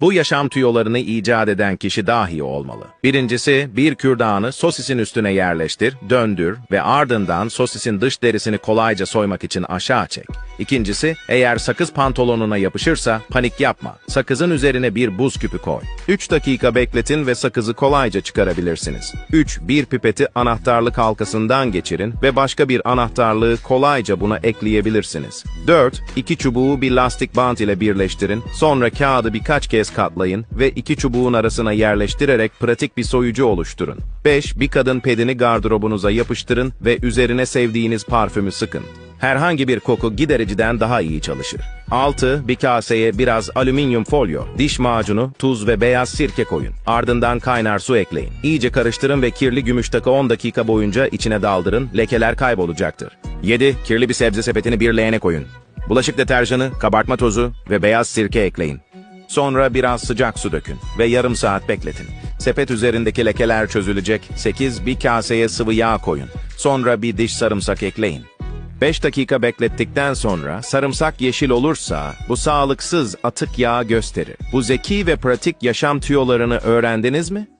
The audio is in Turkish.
Bu yaşam tüyolarını icat eden kişi dahi olmalı. Birincisi, bir kürdanı sosisin üstüne yerleştir, döndür ve ardından sosisin dış derisini kolayca soymak için aşağı çek. İkincisi, eğer sakız pantolonuna yapışırsa panik yapma. Sakızın üzerine bir buz küpü koy. 3 dakika bekletin ve sakızı kolayca çıkarabilirsiniz. 3. Bir pipeti anahtarlık halkasından geçirin ve başka bir anahtarlığı kolayca buna ekleyebilirsiniz. 4. İki çubuğu bir lastik bant ile birleştirin, sonra kağıdı birkaç kez katlayın ve iki çubuğun arasına yerleştirerek pratik bir soyucu oluşturun. 5. Bir kadın pedini gardırobunuza yapıştırın ve üzerine sevdiğiniz parfümü sıkın. Herhangi bir koku gidericiden daha iyi çalışır. 6. Bir kaseye biraz alüminyum folyo, diş macunu, tuz ve beyaz sirke koyun. Ardından kaynar su ekleyin. İyice karıştırın ve kirli gümüş takı 10 dakika boyunca içine daldırın, lekeler kaybolacaktır. 7. Kirli bir sebze sepetini bir leğene koyun. Bulaşık deterjanı, kabartma tozu ve beyaz sirke ekleyin. Sonra biraz sıcak su dökün ve yarım saat bekletin. Sepet üzerindeki lekeler çözülecek. 8. Bir kaseye sıvı yağ koyun. Sonra bir diş sarımsak ekleyin. 5 dakika beklettikten sonra sarımsak yeşil olursa bu sağlıksız atık yağ gösterir. Bu zeki ve pratik yaşam tüyolarını öğrendiniz mi?